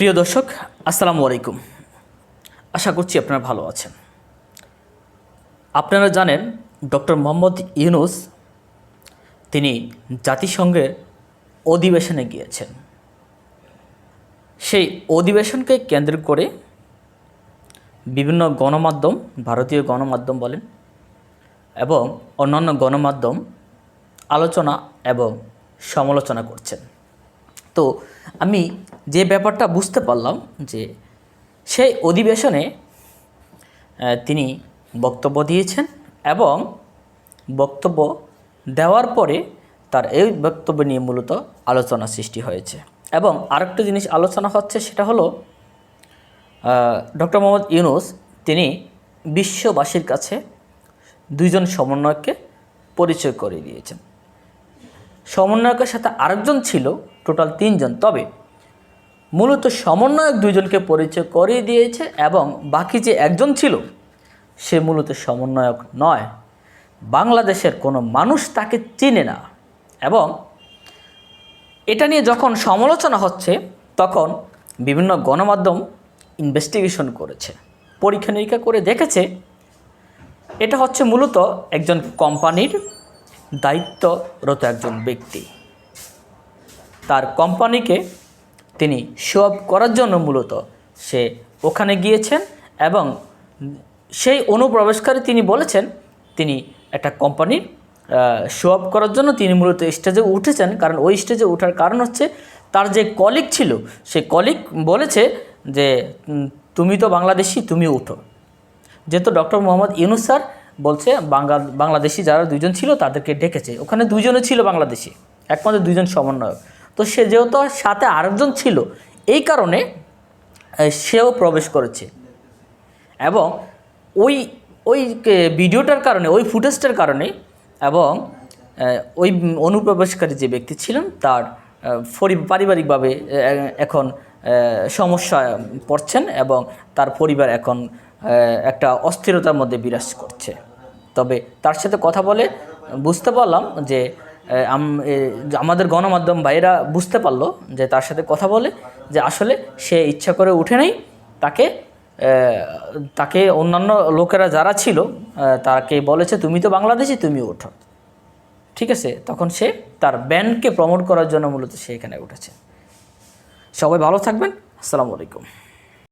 প্রিয় দর্শক, আসসালামু আলাইকুম। আশা করছি আপনারা ভালো আছেন। আপনারা জানেন, ডক্টর মোহাম্মদ ইউনুস, তিনি জাতিসংঘের অধিবেশনে গিয়েছেন। সেই অধিবেশনকে কেন্দ্র করে বিভিন্ন গণমাধ্যম, ভারতীয় গণমাধ্যম বলেন, এবং অন্যান্য গণমাধ্যম আলোচনা এবং সমালোচনা করছেন। তো আমি যে ব্যাপারটা বুঝতে পারলাম যে সেই অধিবেশনে তিনি বক্তব্য দিয়েছেন এবং বক্তব্য দেওয়ার পরে তার এই বক্তব্য নিয়ে মূলত আলোচনা সৃষ্টি হয়েছে। এবং আরেকটা জিনিস আলোচনা হচ্ছে সেটা হলো ডক্টর মোহাম্মদ ইউনুস তিনি বিশ্ববাসীর কাছে দুইজন সমন্বয়ককে পরিচয় করে দিয়েছেন। সমন্বয়কের সাথে আরেকজন ছিল টোটাল তিনজন। তবে মূলত সমন্বয়ক দুইজনকে পরিচয় করিয়ে দিয়েছে এবং বাকি যে একজন ছিল, সে মূলত সমন্বয়ক নয়। বাংলাদেশের কোনো মানুষ তাকে চিনে না এবং এটা নিয়ে যখন সমালোচনা হচ্ছে, তখন বিভিন্ন গণমাধ্যম ইনভেস্টিগেশন করেছে, পরীক্ষা নিরীক্ষা করে দেখেছে। এটা হচ্ছে মূলত একজন কোম্পানির দায়িত্বরত একজন ব্যক্তি। তার কোম্পানিকে তিনি শো করার জন্য মূলত সে ওখানে গিয়েছেন এবং সেই অনুপ্রবেশকারী তিনি বলেছেন, তিনি একটা কোম্পানির শো অফ করার জন্য তিনি মূলত স্টেজে উঠেছেন। কারণ ওই স্টেজে ওঠার কারণ হচ্ছে তার যে কলিগ ছিল, সে কলিগ বলেছে যে তুমি তো বাংলাদেশি, তুমি উঠো যেহেতু ডক্টর মোহাম্মদ ইউনুস স্যার বলছে, বাংলা, বাংলাদেশি যারা দুজন ছিল তাদেরকে ডেকেছে। ওখানে দুজনে ছিল বাংলাদেশি, একমাত্র দুজন সমন্বয়ক। তো সে যেহেতু সাথে আরেকজন ছিল, এই কারণে সেও প্রবেশ করেছে। এবং ওই ওই ভিডিওটার কারণে, ওই ফুটেজটার কারণে এবং ওই অনুপ্রবেশকারী যে ব্যক্তি ছিলেন, তার পারিবারিকভাবে এখন সমস্যা পড়ছেন এবং তার পরিবার এখন একটা অস্থিরতার মধ্যে বিরাজ করছে। তবে তার সাথে কথা বলে বুঝতে পারলাম যে আমাদের গণমাধ্যম ভাইয়েরা বুঝতে পারল যে তার সাথে কথা বলে, যে আসলে সে ইচ্ছা করে উঠে নাই, তাকে তাকে অন্যান্য লোকেরা যারা ছিল তাকে বলেছে, তুমি তো বাংলাদেশি, তুমি ওঠো। ঠিক আছে? তখন সে তার ব্যান্ডকে প্রমোট করার জন্য মূলত সে এখানে উঠেছে। সবাই ভালো থাকবেন। আসসালামু আলাইকুম।